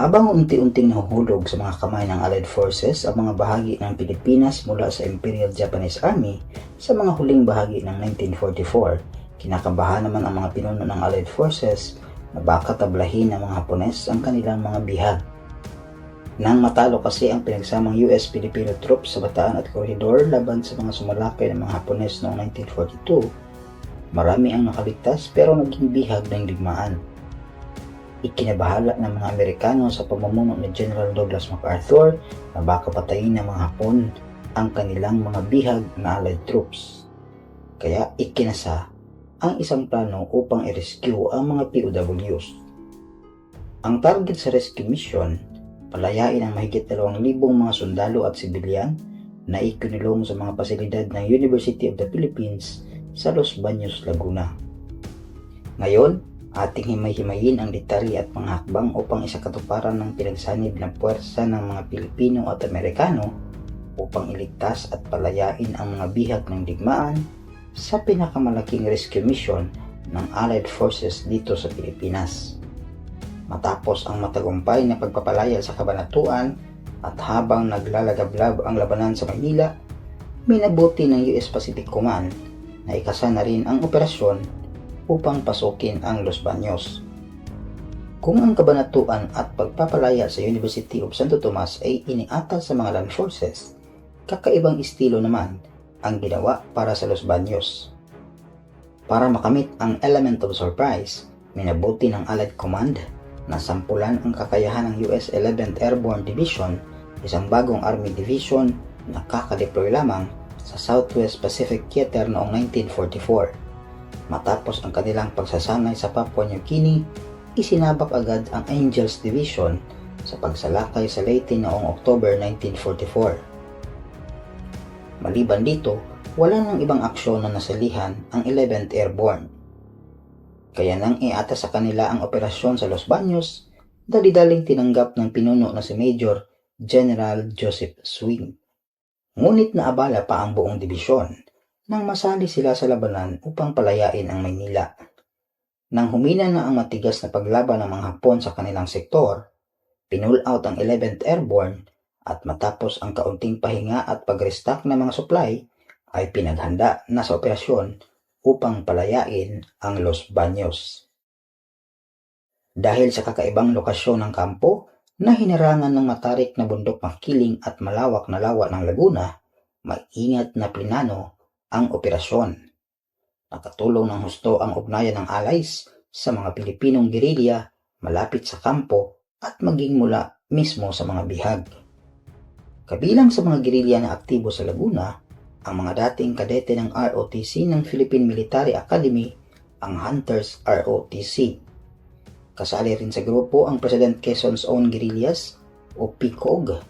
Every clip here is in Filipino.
Habang unti-unting nahuhulog sa mga kamay ng Allied Forces ang mga bahagi ng Pilipinas mula sa Imperial Japanese Army sa mga huling bahagi ng 1944, kinakabahan naman ang mga pinuno ng Allied Forces na baka tablahin ng mga Hapones ang kanilang mga bihag. Nang matalo kasi ang pinagsamang US-Filipino troops sa Bataan at Corridor laban sa mga sumalakay ng mga Hapones noong 1942, marami ang nakaligtas pero naging bihag ng digmaan ikinabahala ng mga Amerikano sa pamumuno ni General Douglas MacArthur na baka patayin ng mga Hapon ang kanilang mga bihag na Allied troops. Kaya ikinasa ang isang plano upang i-rescue ang mga POWs. Ang target sa rescue mission, palayain ang mahigit 2,000 mga sundalo at sibilyan na ikinulong sa mga pasilidad ng University of the Philippines sa Los Baños, Laguna. Ngayon, ating himay-himayin ang detalye at mga hakbang upang isakatuparan ng pinagsanib ng puwersa ng mga Pilipino at Amerikano upang iligtas at palayain ang mga bihag ng digmaan sa pinakamalaking rescue mission ng Allied Forces dito sa Pilipinas. Matapos ang matagumpay na pagpapalaya sa kabanatuan at habang naglalagablab ang labanan sa Manila, minabuti ng US Pacific Command na ikasa na rin ang operasyon upang pasukin ang Los Baños. Kung ang kabanatuan at pagpapalaya sa University of Santo Tomas ay iniatal sa mga land forces, kakaibang estilo naman ang ginawa para sa Los Baños. Para makamit ang element of surprise, minabuti ng Allied Command na sampulan ang kakayahan ng US 11th Airborne Division, isang bagong Army Division na kakadeploy lamang sa Southwest Pacific Theater noong 1944 Matapos ang kanilang pagsasanay sa Papua New Guinea, isinabak agad ang Angels Division sa pagsalakay sa Leyte noong October 1944. Maliban dito, wala nang ibang aksyon na nasalihan ang 11th Airborne. Kaya nang iata sa kanila ang operasyon sa Los Baños, dali-daling tinanggap ng pinuno na si Major General Joseph Swing. Ngunit naabala pa ang buong dibisyon nang masali sila sa labanan upang palayain ang Maynila. Nang humina na ang matigas na paglaban ng mga Hapon sa kanilang sektor, pinull out ang 11th Airborne at matapos ang kaunting pahinga at pag-restock ng mga supply, ay pinaghanda na sa operasyon upang palayain ang Los Baños. Dahil sa kakaibang lokasyon ng kampo na hinarangan ng matarik na bundok makiling at malawak na lawa ng Laguna, maingat na plinano ang operasyon. Nakatulong ng husto ang ugnayan ng allies sa mga Pilipinong gerilya malapit sa kampo at maging mula mismo sa mga bihag. Kabilang sa mga gerilya na aktibo sa Laguna, ang mga dating kadete ng ROTC ng Philippine Military Academy, ang Hunters ROTC. Kasali rin sa grupo ang President Quezon's Own Guerrillas o PICOG,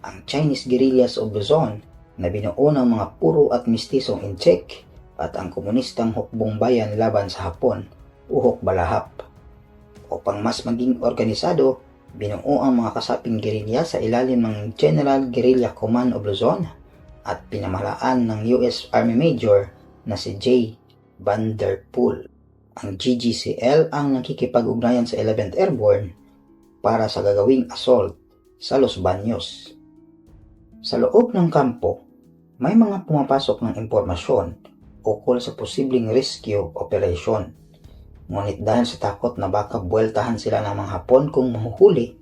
ang Chinese Guerrillas of Luzon na binuo ng mga puro at mistisong Incheck at ang komunistang hukbong bayan laban sa Hapon, Uhok Balahap. Upang mas maging organisado, binuo ang mga kasaping gerilya sa ilalim ng General Guerrilla Command of Luzon at pinamalaan ng US Army Major na si J. Vanderpool. Ang GGCL ang nakikipag-ugnayan sa 11th Airborne para sa gagawing assault sa Los Baños. Sa loob ng kampo, may mga pumapasok ng impormasyon ukol sa posibleng rescue operation. Ngunit dahil sa takot na baka buweltahan sila ng mga Hapon kung mahuhuli,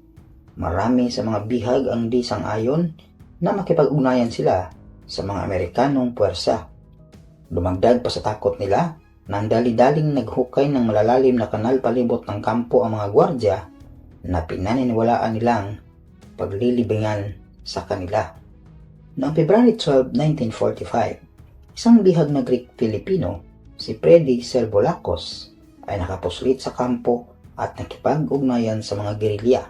marami sa mga bihag ang di sang-ayon na makipag-ugnayan sila sa mga Amerikanong puwersa. Dumagdag pa sa takot nila nang dali-daling naghukay ng malalalim na kanal palibot ng kampo ang mga gwardya na pinaniniwalaan nilang paglilibingan sa kanila. Noong February 12, 1945, isang bihag na Greek-Filipino, si Freddy Servolacos, ay nakapuslit sa kampo at nakipag-ugnayan sa mga gerilya.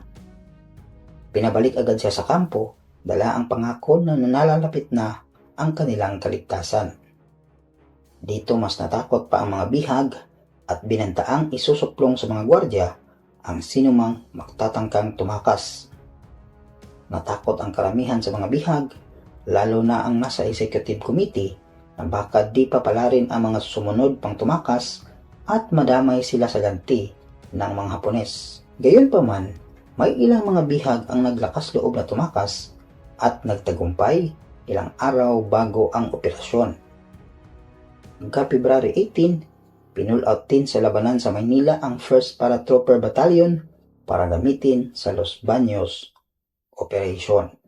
Pinabalik agad siya sa kampo, dala ang pangako na nalalapit na ang kanilang kaligtasan. Dito mas natakot pa ang mga bihag at binantaang isusuplong sa mga gwardya ang sinumang magtatangkang tumakas. Natakot ang karamihan sa mga bihag lalo na ang nasa executive committee na baka di pa pala rin ang mga sumunod pang tumakas at madamay sila sa ganti ng mga Hapones. Gayon pa man, May ilang mga bihag ang naglakas loob na tumakas at nagtagumpay ilang araw bago ang operasyon. Hanggang February 18, pinull out din sa labanan sa Maynila ang 1st Paratrooper Battalion para gamitin sa Los Baños Operation.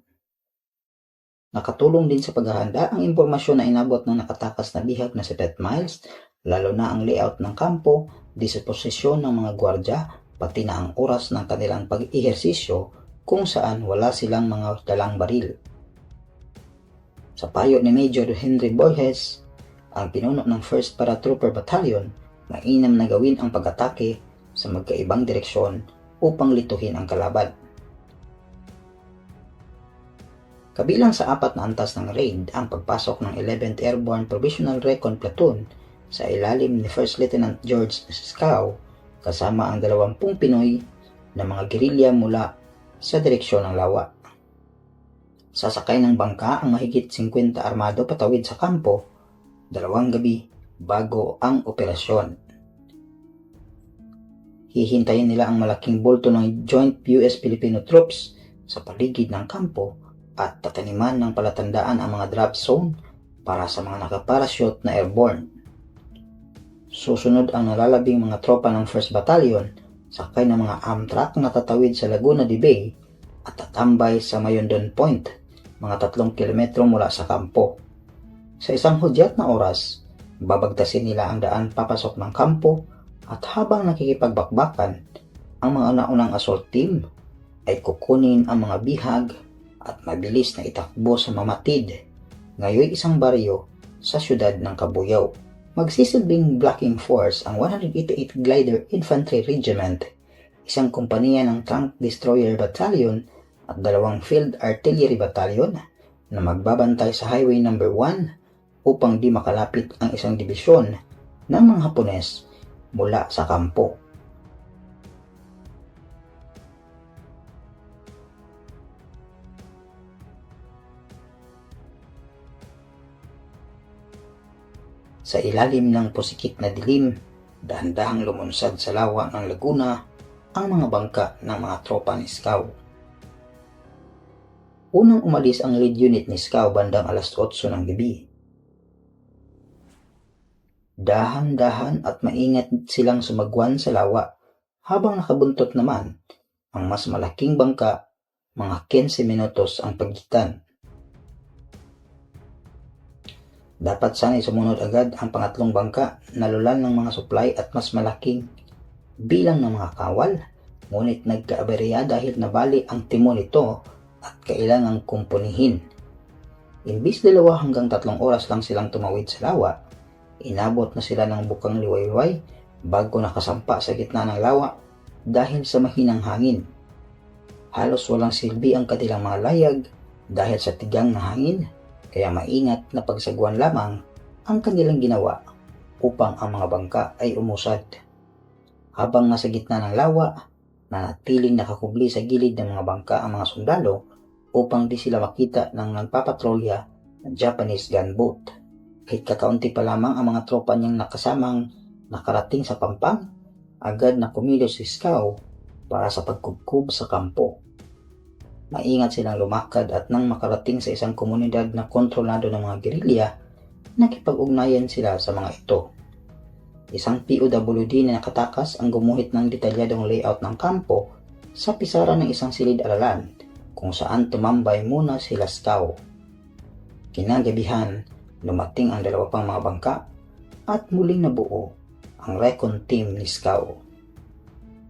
Nakatulong din sa paghahanda ang impormasyon na inabot ng nakatakas na bihag na si Ted Miles, lalo na ang layout ng kampo, disposisyon ng mga gwardya, pati na ang oras ng kanilang pag-ihersisyo kung saan wala silang mga dalang baril. Sa payo ni Major Henry Borges, ang pinuno ng 1st Paratrooper Battalion, mainam na gawin ang pag-atake sa magkaibang direksyon upang lituhin ang kalaban. Kabilang sa apat na antas ng raid ang pagpasok ng 11th Airborne Provisional Recon Platoon sa ilalim ni First Lieutenant George Scow kasama ang 20 Pinoy na mga gerilya mula sa direksyon ng Lawa. Sasakay ng bangka ang mahigit 50 armado patawid sa kampo dalawang gabi bago ang operasyon. Hihintayin nila ang malaking bulto ng Joint US-Filipino troops sa paligid ng kampo at tataniman ng palatandaan ang mga drop zone para sa mga nakaparachute na airborne. Susunod ang nalalabing mga tropa ng 1st Battalion sakay ng mga Amtrak na tatawid sa Laguna de Bay at tatambay sa Mayondon Point, mga tatlong kilometro mula sa kampo. Sa isang hudyat na oras, babagtasin nila ang daan papasok ng kampo at habang nakikipagbakbakan, ang mga naunang assault team ay kukunin ang mga bihag at mabilis na itakbo sa mamatid. Ngayon isang baryo sa syudad ng Kabuyaw. Magsisilbing blocking force ang 188 Glider Infantry Regiment, isang kumpanya ng Tank Destroyer Battalion at dalawang Field Artillery Battalion na magbabantay sa Highway No. 1 upang di makalapit ang isang dibisyon ng mga Hapones mula sa kampo. Sa ilalim ng pusikit na dilim, dahan-dahang lumunsad sa lawa ng Laguna ang mga bangka ng mga tropa ni Scow. Unang umalis ang lead unit ni Scow bandang alas 8 ng gabi. Dahan-dahan at maingat silang sumagwan sa lawa habang nakabuntot naman ang mas malaking bangka mga 15 minutos ang pagitan. Dapat sana'y sumunod agad ang pangatlong bangka na lulan ng mga supply at mas malaking bilang ng mga kawal. Ngunit nagkaaberya dahil nabali ang timon nito at kailangang kumpunihin. Imbis dalawa hanggang tatlong oras lang silang tumawid sa lawa, inabot na sila ng bukang liwayway bago nakasampa sa gitna ng lawa dahil sa mahinang hangin. Halos walang silbi ang kanilang mga layag dahil sa tigang na hangin kaya maingat na pagsagwan lamang ang kanilang ginawa upang ang mga bangka ay umusad. Habang nasa gitna ng lawa, nanatiling nakakubli sa gilid ng mga bangka ang mga sundalo upang di sila makita ng nagpapatrolya ng Japanese gunboat. Kahit kakaunti pa lamang ang mga tropa niyang nakasamang nakarating sa pampang, agad na kumilos si Scow para sa pagkubkub sa kampo. Maingat silang lumakad at nang makarating sa isang komunidad na kontrolado ng mga gerilya, nakipag-ugnayan sila sa mga ito. Isang POWD na nakatakas ang gumuhit ng detalyadong layout ng kampo sa pisara ng isang silid-aralan kung saan tumambay muna sila Scow. Kinagabihan, lumating ang dalawa pang mga bangka at muling nabuo ang recon team ni Scow.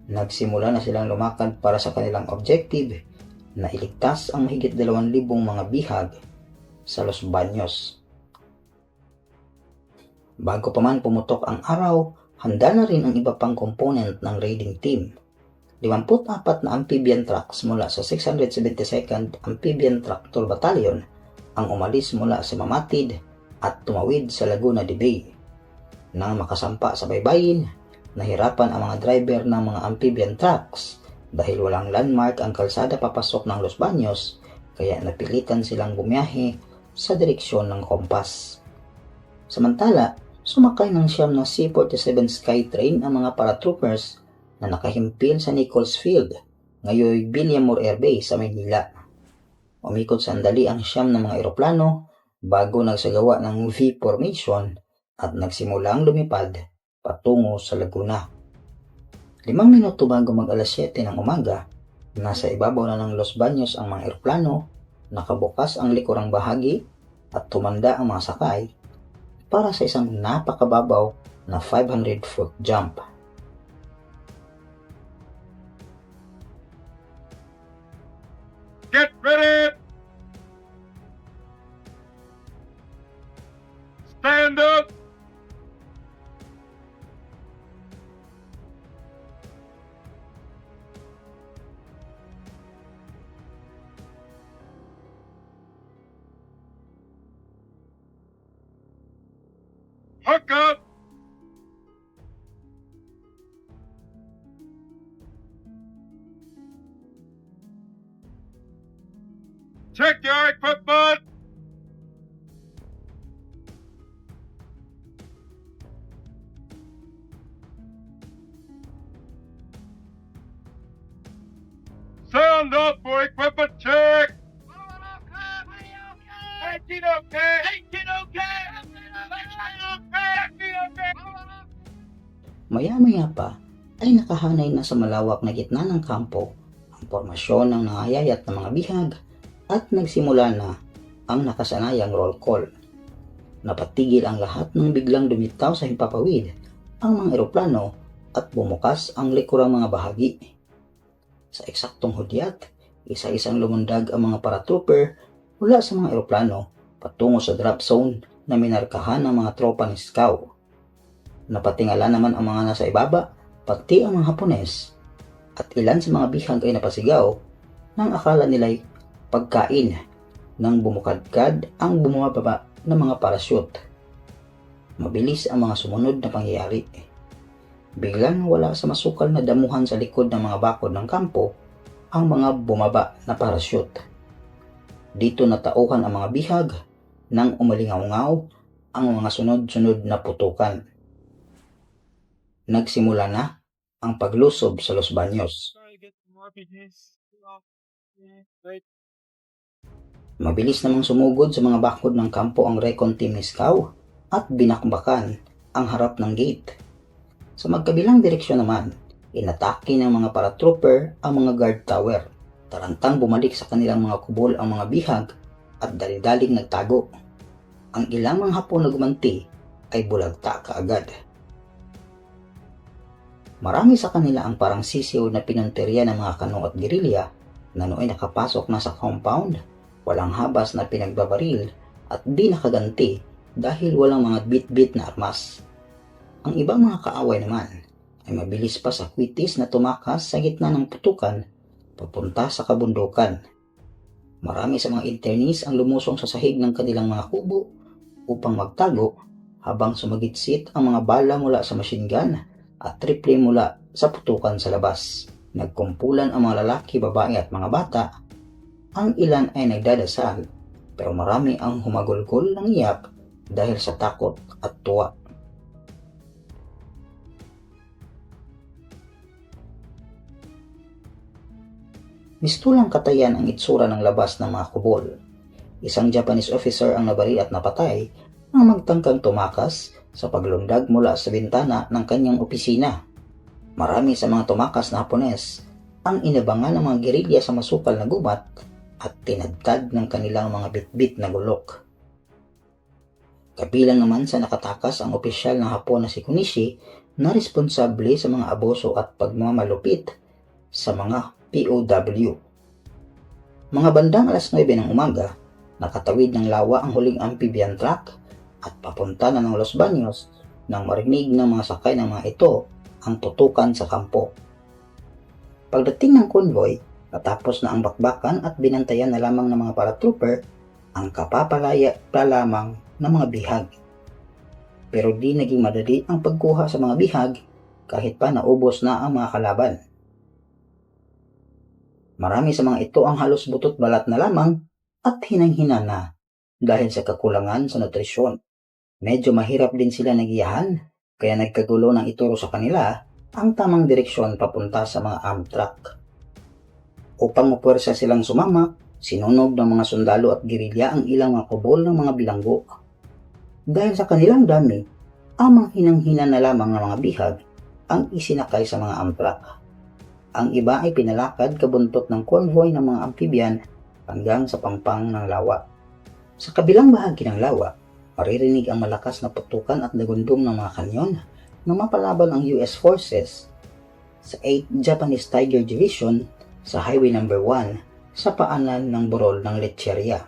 Nagsimula na silang lumakad para sa kanilang objective na iligtas ang mahigit 2,000 mga bihag sa Los Baños. Bago pa man pumutok ang araw, handa na rin ang iba pang component ng raiding team. 54 na amphibian trucks mula sa 672nd Amphibian Tractor Battalion ang umalis mula sa Mamatid at tumawid sa Laguna de Bay. Nang makasampa sa baybayin, nahirapan ang mga driver ng mga amphibian trucks dahil walang landmark ang kalsada papasok ng Los Baños kaya napilitan silang bumiyahe sa direksyon ng kompas. Samantala, sumakay ng siyam na C-47 Skytrain ang mga paratroopers na nakahimpil sa Nichols Field ngayon Villamor Air Base sa Maynila. Umikot sandali ang siyam ng mga eroplano bago nagsagawa ng V formation at nagsimulang lumipad patungo sa Laguna. Limang minuto bago mag alas 7 ng umaga, nasa ibabaw na ng Los Baños ang mga eroplano, nakabukas ang likurang bahagi at tumanda ang mga sakay para sa isang napakababaw na 500 foot jump. Maya-maya pa ay nakahanay na sa malawak na gitna ng kampo ang formasyon ng nangayayat na mga bihag at nagsimula na ang nakasanayang roll call. Napatigil ang lahat ng biglang dumitaw sa himpapawid ang mga eroplano at bumukas ang likurang mga bahagi. Sa eksaktong hudyat, isa-isang lumundag ang mga paratrooper mula sa mga eroplano patungo sa drop zone na minarkahan ng mga tropa ni Scow. Napatingala naman ang mga nasa ibaba, pati ang mga Hapones, at ilan sa mga bihag ay napasigaw nang akala nila'y pagkain nang bumukadkad ang bumababa ng mga parachute. Mabilis ang mga sumunod na pangyayari. Biglang wala sa masukal na damuhan sa likod ng mga bakod ng kampo ang mga bumaba na parachute. Dito natauhan ang mga bihag nang umalingaw-ngaw ang mga sunod-sunod na putukan. Nagsimula na ang paglusob sa Los Baños. Mabilis namang sumugod sa mga bakod ng kampo ang recon team ni at binakbakan ang harap ng gate. Sa magkabilang direksyon naman, inatake ng mga paratrooper ang mga guard tower. Tarantang bumalik sa kanilang mga kubol ang mga bihag at dali-daling nagtago. Ang ilang mga hapon na gumanti ay bulagta kaagad. Marami sa kanila ang parang sisiw na pinunteriya ng mga kanong at gerilya na nooy nakapasok na sa compound, walang habas na pinagbabaril at di nakaganti dahil walang mga bit-bit na armas. Ang ibang mga kaaway naman ay mabilis pa sa kwitis na tumakas sa gitna ng putukan papunta sa kabundukan. Marami sa mga internees ang lumusong sa sahig ng kanilang mga kubo upang magtago habang sumagitsit ang mga bala mula sa machine gun at triple mula sa putukan sa labas. Nagkumpulan ang mga lalaki, babae at mga bata. Ang ilan ay nagdadasal, pero marami ang humagulgol ng iyak dahil sa takot at tuwa. Mistulang katayan ang itsura ng labas ng mga kubol. Isang Japanese officer ang nabari at napatay nang magtangkang tumakas sa paglundag mula sa bintana ng kanyang opisina. Marami sa mga tumakas na Hapones ang inabangan ng mga gerilya sa masukal na gubat at tinadtad ng kanilang mga bitbit na gulok. Kabilang naman sa nakatakas ang opisyal ng Hapon na si Kunishi na responsable sa mga abuso at pagmamalupit sa mga POW. Mga bandang alas 9 ng umaga, nakatawid ng lawa ang huling amphibian truck at papunta na ng Los Baños nang marinig ng mga sakay ng mga ito ang tutukan sa kampo. Pagdating ng convoy, natapos na ang bakbakan at binantayan na lamang ng mga paratrooper ang kapapalaya pa lamang ng mga bihag. Pero di naging madali ang pagkuha sa mga bihag kahit pa naubos na ang mga kalaban. Marami sa mga ito ang halos butot balat na lamang at hinang-hina na dahil sa kakulangan sa nutrisyon. Medyo mahirap din sila nagiyahan kaya nagkagulo ng ituro sa kanila ang tamang direksyon papunta sa mga Amtrak. Upang mapuwersa silang sumama, sinunog ng mga sundalo at girilya ang ilang mga kubol ng mga bilanggo. Dahil sa kanilang dami, amang hinang-hina na lamang ng mga bihag ang isinakay sa mga amtrak. Ang iba ay pinalakad kabuntot ng convoy ng mga amphibian hanggang sa pangpang ng lawa. Sa kabilang bahagi ng lawa, maririnig ang malakas na putukan at dagundong ng mga kanyon na mapalaban ang US forces sa 8th Japanese Tiger Division sa Highway No. 1 sa paanan ng burol ng Lecheria.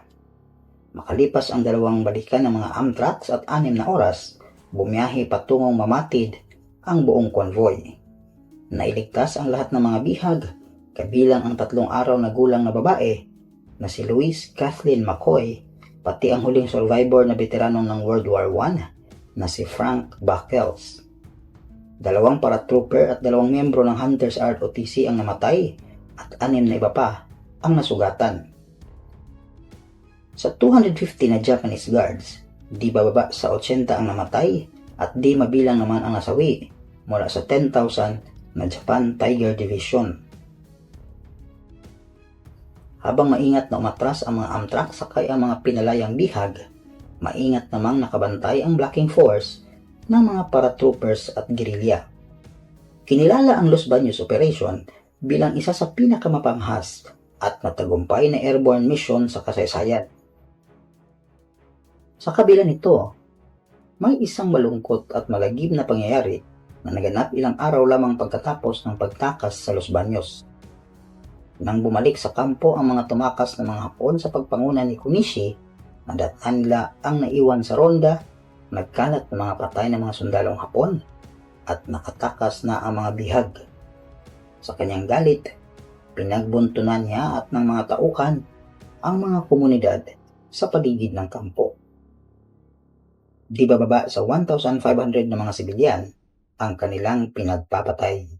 Makalipas ang dalawang balikan ng mga Amtraks at anim na oras, bumiyahe patungong mamatid ang buong konvoy. Nailigtas ang lahat ng mga bihag, kabilang ang tatlong araw na gulang na babae na si Louise Kathleen McCoy, pati ang huling survivor na veterano ng World War I na si Frank Buckles. Dalawang paratrooper at dalawang miyembro ng Hunters ROTC ang namatay at anim na iba pa ang nasugatan. Sa 250 na Japanese guards, di bababa sa 80 ang namatay at di mabilang naman ang nasawi mula sa 10,000 na Japan Tiger Division. Habang maingat na umatras ang mga Amtrak sakay ang mga pinalayang bihag, maingat namang nakabantay ang blocking force ng mga paratroopers at gerilya. Kinilala ang Los Baños Operation bilang isa sa pinakamapanghas at matagumpay na airborne mission sa kasaysayan. Sa kabila nito, may isang malungkot at malagim na pangyayari na naganap ilang araw lamang pagkatapos ng pagtakas sa Los Baños. Nang bumalik sa kampo ang mga tumakas ng mga Hapon sa pagpanguna ni Kunishi, nadatnan nila ang naiwan sa ronda, nagkalat ng mga patay ng mga sundalong Hapon at nakatakas na ang mga bihag. Sa kanyang galit, pinagbuntunan niya at ng mga tauhan ang mga komunidad sa paligid ng kampo. Di bababa sa 1,500 na mga sibilyan ang kanilang pinagpapatay.